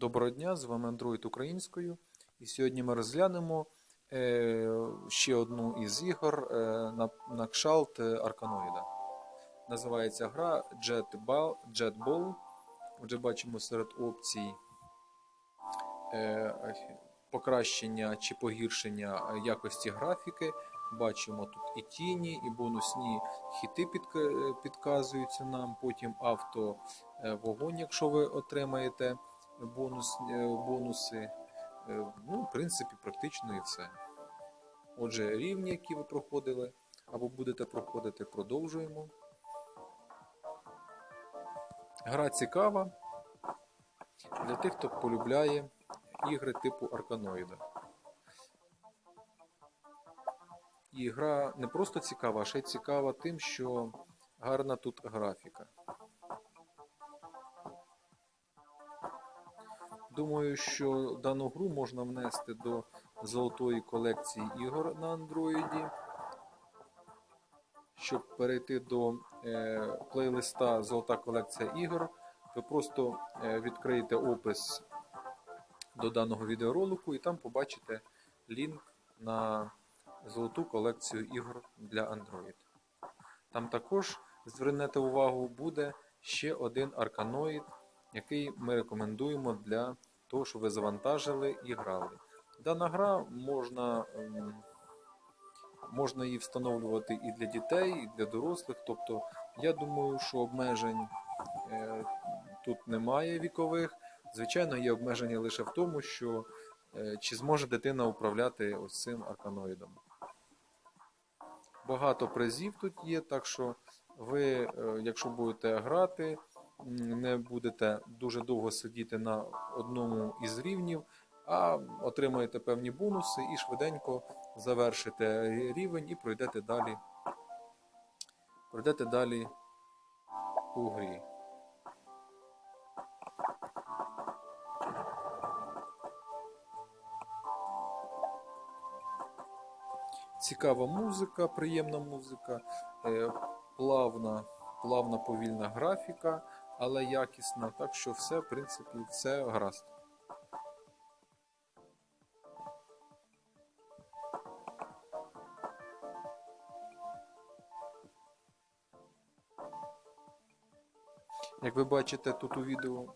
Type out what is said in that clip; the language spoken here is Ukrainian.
Доброго дня, з вами Android українською. І сьогодні ми розглянемо е, ще одну із ігор е, на, на кшалт е, Арканоїда. Називається гра Jetball. Jetball. Отже, бачимо серед опцій е, покращення чи погіршення якості графіки. Бачимо тут і тіні, і бонусні хіти підказуються нам. Потім авто е, якщо ви отримаєте бонус, е, бонуси. Е, Ну, в принципі, практично і все. Отже, рівні, які ви проходили або будете проходити, продовжуємо. Гра цікава для тих, хто полюбляє ігри типу Арканоїда. І гра не просто цікава, а ще й цікава тим, що гарна тут графіка. Думаю, що дану гру можна внести до золотої колекції ігор на Андроїді. Щоб перейти до е, плейлиста Золота колекція ігор, ви просто е, відкриєте опис до даного відеоролику і там побачите лінк на золоту колекцію ігор для Android. Там також, звернете увагу, буде ще один арканоїд, який ми рекомендуємо для того, щоб ви завантажили і грали. Дана гра можна, ем, можна її встановлювати і для дітей, і для дорослих. Тобто, я думаю, що обмежень е, тут немає вікових. Звичайно, є обмеження лише в тому, що е, чи зможе дитина управляти ось цим арканоїдом. Багато призів тут є, так що ви, е, якщо будете грати, не будете дуже довго сидіти на одному із рівнів, а отримаєте певні бонуси і швиденько завершите рівень і пройдете далі. Пройдете далі у грі. Цікава музика, приємна музика, е, плавна, плавна повільна графіка, але якісна, так що все, в принципі, все гаразд. Як ви бачите тут у відео,